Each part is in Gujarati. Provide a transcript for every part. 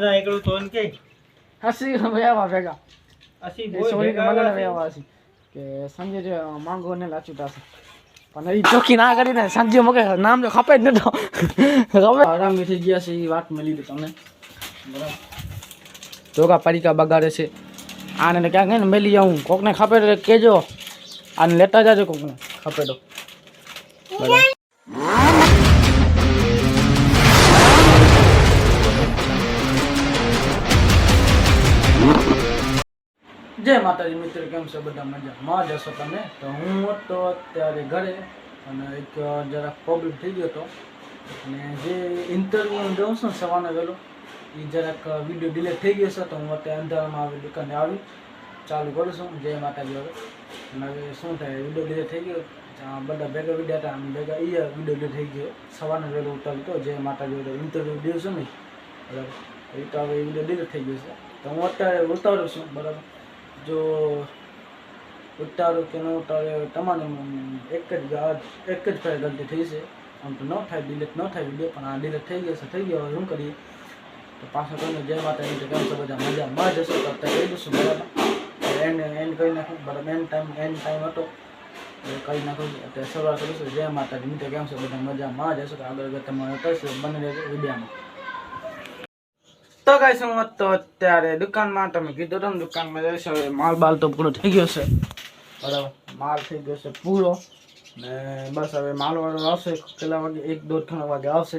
ના એકલું તો ને કે? હસી વેવા ભેગા. બોય સોરી મને વેવા હસી કે સંજય જે માંગો ને લાચુટાશે પણ એ ચોખ્ખી ના કરીને સંજય મગે નામ તો ખપે જ નતો હવે આરામ થઈ ગયા છે એ વાત મળી લીધી તમને. બરાબર. જોગા પરીકા બગાડે છે. આને ને ક્યાંક ને મેલી આવું. કોકને ખપે કેજો કહેજો. આને લેતા જાજો કોકને ખપે તો. બરાબર માતાજી મિત્ર, કેમ છે? બધા મજામાં. જશો તમે? તો હું હતો અત્યારે ઘરે અને એક જરાક પ્રોબ્લેમ થઈ ગયો હતો. અને જે ઇન્ટરવ્યુ દઉં છું ને સવારનો વહેલો, એ જરાક વીડિયો ડિલેટ થઈ ગયો છે, તો હું અત્યારે અંધારામાં આવી, દુકાને આવી, ચાલુ કરું છું. જય માતાજી હવે. અને શું થાય? વીડિયો ડિલેટ થઈ ગયો. બધા ભેગા વિડ્યા હતા અને ભેગા એ વીડિયો ડિલેટ થઈ ગયો. સવારનો વહેલો ઉતાર્યો તો જય માતાજી ઇન્ટરવ્યૂ દઉં છું ને? બરાબર. એ તો હવે વીડિયો ડિલેટ થઈ ગયો છે. તો હું અત્યારે ઉતારું છું, બરાબર. જો ઉતારો કે ન ઉતારો તમારે એક જ એક જ ફેર ગલતી થઈ છે. આમ તો ન થાય ડિલેટ ન થાય વીડિયો પણ આ ડિલેટ થઈ ગયો છે, થઈ ગયો શું કરીએ? તો પાછા તમને જય તો કેમ છો બધા? મજામાં જશો તો અત્યારે કહી દઈશું બરાબર. એન્ડ એન્ડ કરી નાખું. બરાબર એન્ડ ટાઈમ એન્ડ ટાઈમ હતો. કહી કરી નાખું છું. અત્યારે શરૂઆત કરીશું જય માતાજી. મિત્રો કેમ છો બધા? મજામાં જશો તો આગળ આગળ તમારે કરશે. બંને વિડીયામાં. તો ગાઈસ હું હતો અત્યારે દુકાનમાં તમે કીધું તો ને દુકાનમાં જઈશ. હવે માલ બાલ તો પૂરો થઈ ગયો છે. બરાબર. માલ થઈ ગયો છે પૂરો. ને બસ હવે માલવાળો આવશે પેલા વાગે? એક દોઢ ત્રણ વાગે આવશે.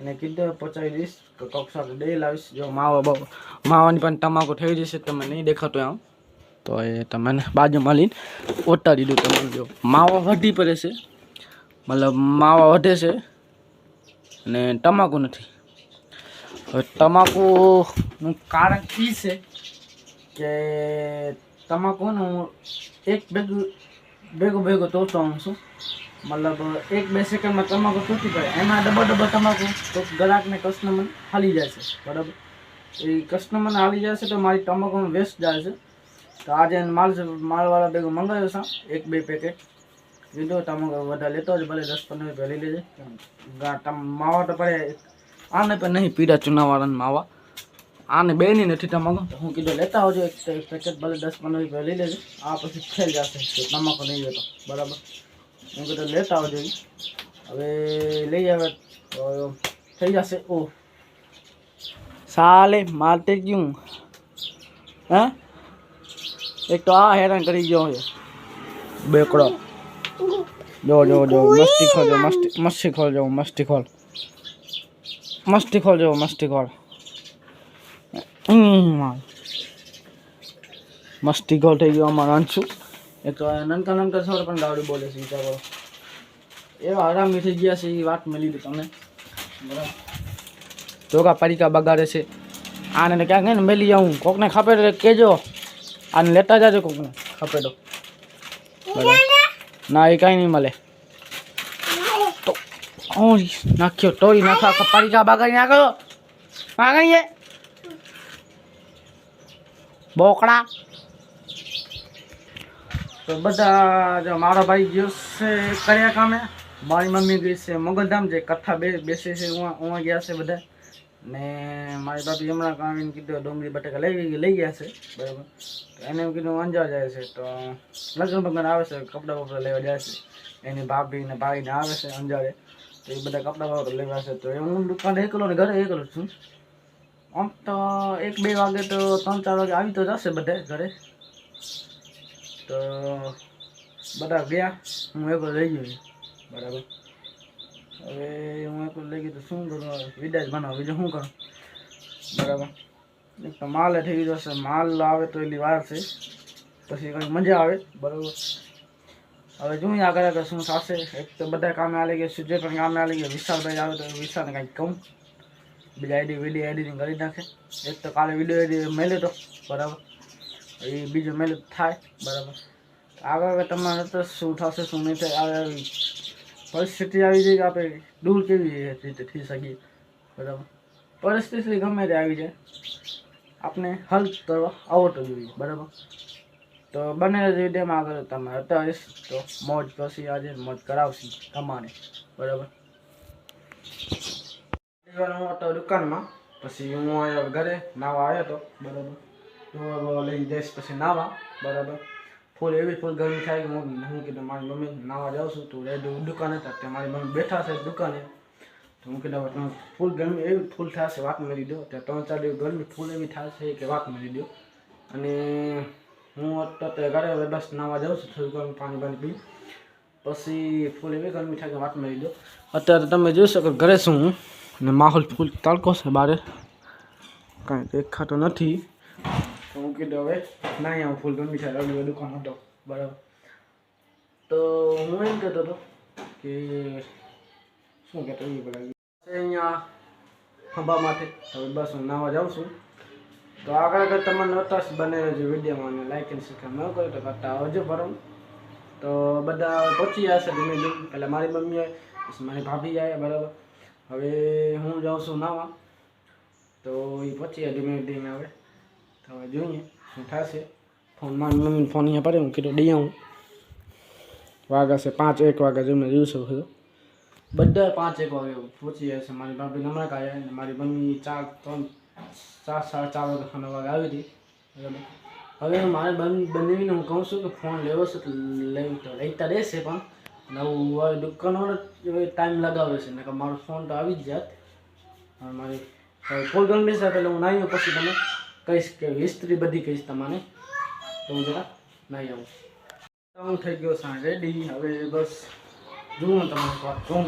એને કીધું પહોંચાડી દઈશ તો કોક સાથે દઈ લાવીશ જો માવા બાવા માવાની પણ તમાકુ થઈ જશે તમે નહીં દેખાતો આમ તો એ તમને બાજુમાં લઈને ઓટાડી દઉં તમને જો. માવા વધી પડે છે. મતલબ માવા વધે છે. અને તમાકુ નથી. હવે તમાકુનું કારણ એ છે કે તમાકુને હું એક ભેગું, ભેગો ભેગો તોડતો હું છું. મતલબ એક બે સેકન્ડમાં તમાકુ તૂટી પડે. એમાં ડબલ ડબલ તમાકુ, તો ગ્રાહકને કસ્ટમર હાલી જાય છે. બરાબર? એ કસ્ટમરને હાલી જાય છે તો મારી તમાકુનું વેસ્ટ જાય છે. તો આજે માલ માલવાળા ભેગો મંગાવ્યો છે. એક બે પેકેટ કીધું તમાકુ વધારે લેતો જ ભલે દસ પંદર રૂપિયા લઈ લેજે. માવા તો પડે આને પણ નહીં પીડા ચૂનાવાળાને માવા. આને બે ની નથી તમાકુ તો હું કીધું લેતા આવજો એક પેકેટ ભલે દસ પંદર રૂપિયા લઈ લેજો. આ પછી ફેલ જશે. તમાકુ નહીં લેતો. બરાબર? હું કીધું લેતા આવજો હવે લઈ આવે. તો થઈ જશે. ઓ સાલે મારતે ગયું. હે? એક તો આ હેરાન કરી ગયો છે. બેકડો. જો જો જો મસ્તી ખોલ જો મસ્તી મસ્તી ખોલજો મસ્તી ખોલ. મસ્તી ખોલ જો મસ્તી ખોલ મસ્તી ખોલ થઈ ગયો અમારો અંશુ તો નનકા નનકા છોડ પણ ગાવડી બોલે છે વિચારો એવા હરામી થઈ ગયા છે એ વાત મળી હતી તમને બરાબર જોગા પરીકા બગાડે છે આને ક્યાંક ને મેલી જાઉં કોકને ખપે કેજો આને લેતા જાજો કોકને ખપે તો બરાબર ના એ કાંઈ નહીં મળે ઓય નાખ્યો તોડી નાખો, આખા પરીકા બગાડી નાખ્યો આગળ બોકડા. તો બધા જો મારો ભાઈ ગયો છે કયા કામે મારી મમ્મી ગઈ છે મોગલધામ જે કથા બે, બેસે છે ઉવા ગયા છે બધા. ને મારી ભાભી હમણાં કામીને કીધું, ડુંગળી, બટાકા લઈ લઈ ગયા છે. બરાબર. એને એમ કીધું, અંજાર જાય છે. તો લગ્ન ભગન આવે છે કપડાં બપડા લેવા જાય છે. એની ભાભી ને ભાઈને આવે છે અંજારે. તો એ બધા કપડાં બપડા લેવા છે તો એ હું દુકાને એકલો ને ઘરે એકલો જ છું આમ તો એક બે વાગે તો ત્રણ ચાર વાગે આવી તો જશે બધા ઘરે તો બધા ગયા હું એકલો રહી ગયો છું. બરાબર હવે હું એકલો લઈ ગયો તો શું કરું હવે? વિદાય જ બનાવો બીજું શું કરું બરાબર એક તો માલ થઈ ગયો છે માલ આવે તો એટલી વાર છે પછી કંઈક મજા આવે બરાબર હવે જોઈએ આગળ આગળ શું થશે. એક તો બધા કામે આવી ગયા, સુજય પણ કામે આવી ગયા, વિશાલભાઈ આવે તો વિશાલને કંઈક કહું. બીજા આઈડી વીડિયો એડિટિંગ કરી નાખે. એક તો કાલે વીડિયો એડિટ મેલ્યો તો, બરાબર. એ બીજો મેલ્યું થાય, બરાબર. આગળ આગળ તમારે તો શું થશે, શું નહીં થાય આવી પરિસ્થિતિ આવી જાય કે આપણે દૂર કેવી રીતે થઈ શકીએ, બરાબર. પરિસ્થિતિ ગમે તે આવી જાય, આપણે હલ કરવા આવડતો જોઈએ, બરાબર. તો બને વિડીયોમાં આગળ તમે અત્યારે તો મોજ પછી આજે મોજ કરાવશી તમારે. બરાબર? હું હતો દુકાનમાં, પછી હું આવ્યો ઘરે નાવા આવ્યો હતો બરાબર. તો લઈ જઈશ પછી નાવા, બરાબર. ફૂલ એવી ફૂલ ગરમી થાય કે હું હું કીધું મારી મમ્મી નાવા જાઉં છું, તું રેડી દુકાને હતા તે મારી મમ્મી બેઠા છે દુકાને. તો હું કીધું તમે ફૂલ ગરમી એવી ફૂલ થશે, વાત મેળી દો. ત્યાં ત્રણ ચાર દિવસ ગરમી ફૂલ એવી થશે કે વાત મેળી દો. અને હું અત્યારે ઘરે બસ નાવા જાઉં છું, થોડું ગરમ પાણી પાણી પી પછી ફૂલ એવી ગરમી થાય કે વાત મળી દો અત્યારે તમે જોઈ શકો ઘરે છું હું. અને માહોલ ફૂલ તડકો છે બારે. કાંઈ દેખાતો નથી. તો હું કીધું હવે ના આવું ફૂલ ગરમી થાય રવિવાર દુકાન હતો? બરાબર. તો હું એમ કહેતો હતો કે શું કહેતો એ બધા. અહીંયા ખંભા માટે હવે બસ હું નાવા જાઉં છું. તો આગળ આગળ તમને નોતાશ બને છે વિડીયોમાં અને લાઈક એન્ડ સબસ્ક્રાઈબ ન કર્યો તો કરતા આવજો બરાબર તો બધા પહોંચી જશે ધીમે ધીમે. પહેલાં મારી મમ્મી આવે પછી મારી ભાભી આવે બરાબર. હવે હું જાઉં છું નાવા. તો એ પહોંચી જાય ધીમે ધીમે હવે. તો હવે જોઈએ શું થશે. ફોન, મારી મમ્મીને ફોન અહીંયા પડે હું કીધું દઈ આવું. વાગ્યા છે પાંચ એક વાગ્યા જમીને શકો છો બધા પાંચ એક વાગે પહોંચી જશે. મારી ભાભી કાંઈ અને મારી મમ્મી ચાર ત્રણ ચાર સાડા ચાર વાગે સામે વાગે આવી હતી હવે મારે બંને બંનેવીને હું કહું છું કે ફોન લેવો છે તો લેવું તો લેતા રહેશે પણ નવું હવે દુકાનવાળો ટાઈમ લગાવે છે. કે મારો ફોન તો આવી જ જાત. મારી કોલ ગન બેસા એટલે હું નાહ્યો પછી તમે કહીશ કે હિસ્ટ્રી બધી કહીશ તમને. તો હું જરા નાહી આવું. હું થઈ ગયો સાંજ રેડી હવે બસ જુઓ તમારી વાત. કહું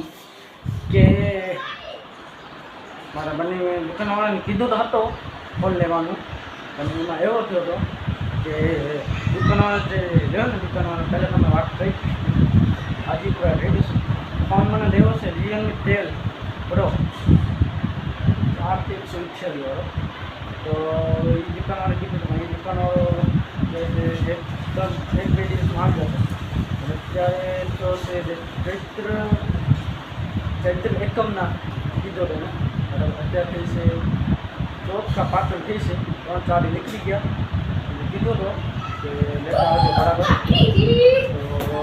કે મારા બંને દુકાનવાળાને કીધું તો હતો, ફોન લેવાનું. પણ એમાં એવો થયો હતો કે દુકાનવાળા જે રહ્યો ને દુકાનવાળા, પહેલાં તમે વાત કરી. હાજીપુરા લેડીઝ ફોન મને લેવો છે રિયલમી તેલ. પ્રો આરતી તેલ ઇઠ્યાસી વાળો તો એ દુકાનવાળા કીધું તો એ દુકાનવાળો એક, બે દિવસ આવ્યો અત્યારે તો છે ચૈત્ર ચૈત્ર એકમના કીધો હતો અત્યારે થઈ છે, ચોથ કા પાછળ થઈ છે, ત્રણ ચાર નીકળી ગયા. કીધો હતો કે લેતા આવજો બરાબર. તો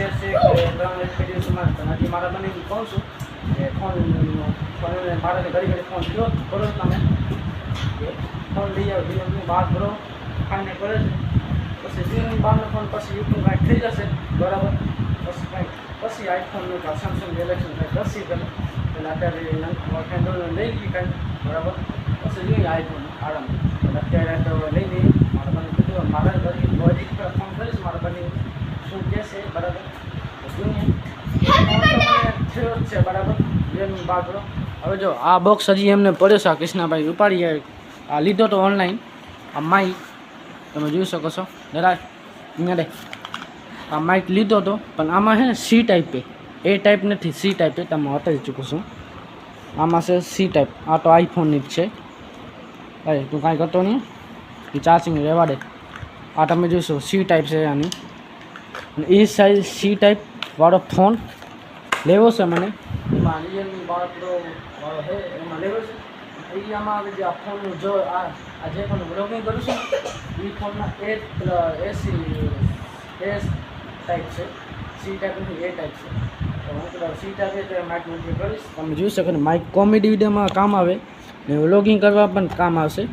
એ છે કે ત્રણ એક બે દિવસમાં તો હજી મારા મને કહું છું કે ફોન મારે ઘડી ઘડી ફોન કર્યો કરો તમે. ફોન લઈ આવો ધીરે બહાર ભરો ખાઈને કરે. છે. પછી જીવનની બહારનો ફોન પછી યુટ્યુબ કાંઈક થઈ જશે. બરાબર. પછી કાંઈક, પછી આઈફોનનું કાં સેમસંગ ગેલેક્સી કાંઈક દસી કરે એટલે અત્યારે લઈ બરાબર પછી જોઈએ આઈફોન આરામ અત્યારે તો લઈ લઈએ મારા મને કીધું મારા ફોન કરીશ મારા બની શું બરાબર ફોન તો મને થયો છે બરાબર જેમ બાગડો હવે જો, આ બોક્સ હજી એમને પડ્યો છે કૃષ્ણાભાઈ ઉપાડી આ લીધો તો ઓનલાઈન આ માઇક તમે જોઈ શકો છો. દરાજ અહીંયા આ માઇક લીધો હતો પણ આમાં છે ને સી ટાઈપ એ ટાઈપ નથી સી ટાઈપ એ તમે બતાવી ચૂકું છું. આમાં છે સી ટાઈપ આ તો આઈફોનની જ છે. અરે તું કાંઈ કરતો નહીં. એ ચાર્જિંગ રહેવા આ તમે જોશો સી ટાઈપ છે આની. અને એ સાઈઝ સી ટાઈપ વાળો ફોન લેવો છે મને. એમાં રિયલમી વાળો છે, એમાં લેવો છે. એ આમાં જે આ ફોનનું જો આ જે ફોન બ્લોગિંગ કરું છું એ ફોનમાં એ એસી એસ ટાઈપ છે. સી ટાઈપ નથી એ ટાઈપ છે. તો હું પેલા સી ટાઈપ છે માઇક ઉપયોગ કરીશ તમે જોઈ શકો ને માઇક કોમેડી વિડીયોમાં કામ આવે ને વ્લોગિંગ કરવા પણ કામ આવશે.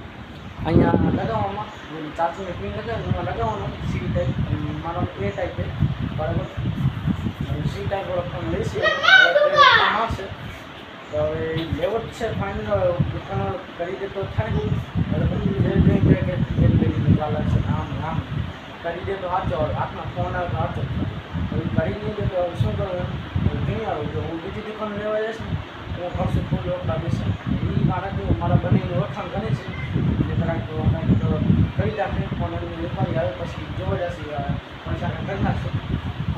અહીંયા લગાવવામાં ચાર્જિંગ પિન લગાવે એમાં લગાવવાનું સી ટાઈપ. મારો એ ટાઈપ બરાબર? સી ટાઈપ ફોન લઈશું કામ આવશે. તો હવે લેવો જ છે ફાઇનલ કરી દે તો થાય બરાબર આમ આમ કરી દે તો સાચો હાથમાં ફોન આવે હવે કરી દે તો શું કરવું નહીં આવું, જો હું બીજી દુકાન લેવા જઈશ ને હું ખર્ચો ફૂલ ઓટલા દેશે એ મારા જેવું મારા બંનેને ઓળખાણ કરે છે. જે કદાચ તો તો કરી નાખે, પણ એમને વેપારી આવે પછી જોવા જશે પૈસા કરી નાખશે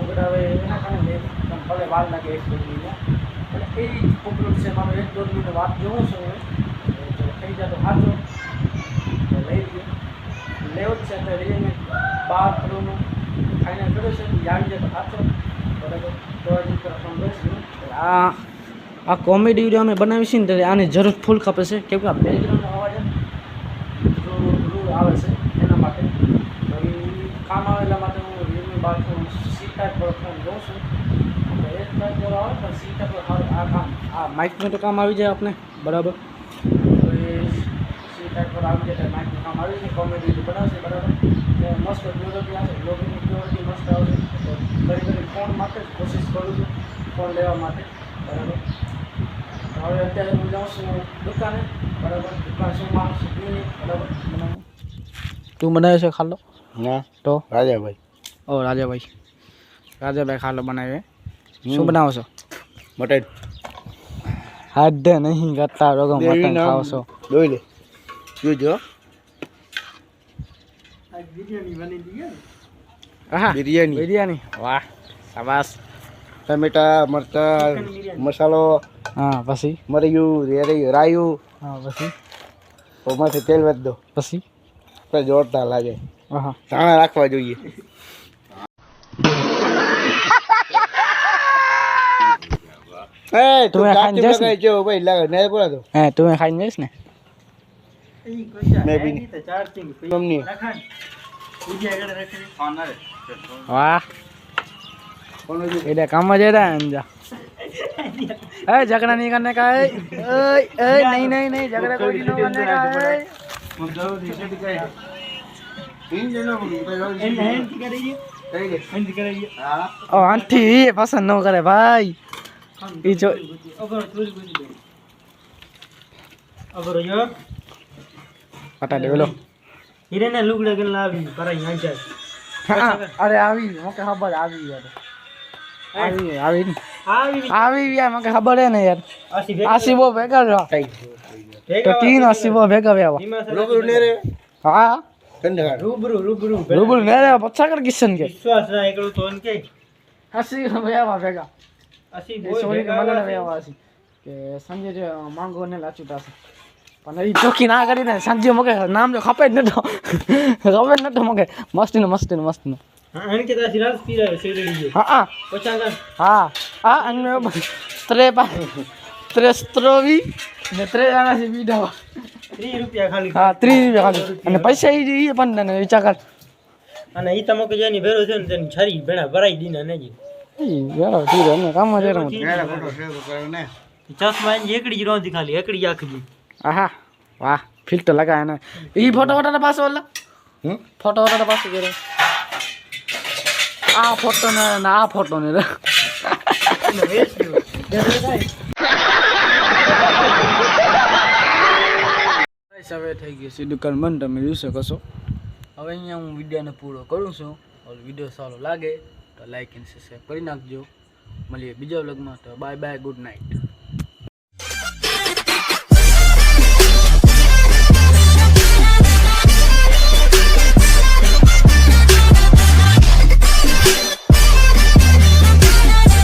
બધા હવે એના કારણે પણ ભલે વાર લાગે એક દોઢ મહિના. અને એ જ પ્રોબ્લેમ છે, મારો એક દોઢ મહિનો વાત જોઉં છું હું. તો થઈ જાય તો સાચો લઈ લઈએ. લેવો જ છે, તો રિયલમી બાર પ્રોનું ફાઇનલ કર્યો છે યાદ જાય તો સાચો બરાબર? આ આ કોમેડી વીડિયો અમે બનાવી છીએ ને ત્યારે આની જરૂર ફૂલ ખપે છે. કેમ કે આ બેકગ્રાઉન્ડનો અવાજ આવે છે એના માટે. કામ આવે એટલા માટે હું રીલની ફોન સી ટાઈપ પર ફોન જોઉં છું. એટલે ટાઈપ આવે પણ સી ટાઈપ આ કામ. આ માઇકમાં તો કામ આવી જાય આપણે બરાબર? તો એ સી ટાઈપ પર આવી જાય માઇકનું કામ આવી જાય. કોમેડી બનાવશે, બરાબર? મસ્ત ક્વોલિટી આવશે બ્લોગિંગની ક્વોલિટી મસ્ત આવશે. તો કરી ફોન માટે કોશિશ કરું છું ફોન લેવા માટે બરાબર? તો હવે અત્યારે હું જાઉં છું દુકાને બરાબર? દુકાન શું માલ શું બરાબર? તું બનાવે છે ખાલો? ના. તો? રાજાભાઈ. ઓ રાજાભાઈ. રાજાભાઈ ખાલો બનાવે. શું બનાવો છો? મટન. હાથ નહીં કરતા રોગો મટન ખાવ છો. દોઈ લે. જોજો. હા બિરયાની. બિરયાની. વાહ. શાબાશ ટમેટા મરચા મસાલો હા પછી મરિયું રેડી રાયું હા પછી ઓમાંથી તેલ વધ દો પછી તો જોરદાર લાગે હા ધાણા રાખવા જોઈએ એ તું ખાઈને જઈશ ને? જો ભાઈ લાગે ને બોલા તો હે તું ખાઈને જઈશ ને મેં બી મમ્મી વાહ এটা কাম আছে এটা আঞ্জা ए झगड़ा नहीं करने का है ए ए नहीं नहीं नहीं झगड़ा कोई नहीं करने का है मतलब नीचे दिखाया तीन जनों को हैंड करेगी हैंड करेगी ओ आंटी ये पसंद न करे भाई ये जो अगर यो पता दे बोलो हीरे ने लुगड़ा के लावी पर यहां जाए अरे आवी मके खबर आवी यार આવી. આવી. આવી યાર મને ખબર હે ને યાર. આસી આસીબો ભેગા રહ્યો. તો તીન આસીબો ભેગા વ્યા રૂબરૂ ને રે હા રૂબરૂ રૂબરૂ રૂબરૂ ને રે પછા કર કિશન કે. વિશ્વાસ ના એકલું તો કે. ભેગા સોરી કે મને કે સંજય જે માંગો ને લાચુટાશે પણ એ ચોકી ના કરીને સંજય મગે નામ જો ખપે જ નતો. ખપે જ નતો મગે મસ્તી ને મસ્તી ને મસ્તી ને હા અન કે તાસી રાત પીરાવે શેરડી જે હા હા પછા ગણ હા હા અને ત્રે પા ત્રે સ્ત્રોવી ને ત્રે જણાથી બીડા 30 રૂપિયા ખાલી હા ત્રીસ રૂપિયા ખાલી અને પૈસા એ એ પણ તને વિચાર કર અને ઈ તમો કે જેની ભેરો છે ને તેની છરી ભેણા ભરાઈ દીના નેજી ઈ વેરો તીરો ને કામ જ એરમ મેળા ફોટો શેર કરે ને ચશ્મા એની એકડી જ રોંધી ખાલી એકડી આખી આહા વાહ ફિલ્ટર લગાય ને ઈ ફોટો ફોટો પાછો ઓલા હમ ફોટો ફોટો પાછો કરે આ ફોટો ને આ ફોટો ને હવે થઈ ગઈ છે દુકાન તમે જોઈ શકો હવે અહીંયા હું વિડીયોને પૂરો કરું છું. વીડિયો સારો લાગે તો લાઈક અને સબસ્ક્રાઈબ કરી નાખજો. મળીએ બીજા વ્લોગમાં તો બાય બાય ગુડ નાઇટ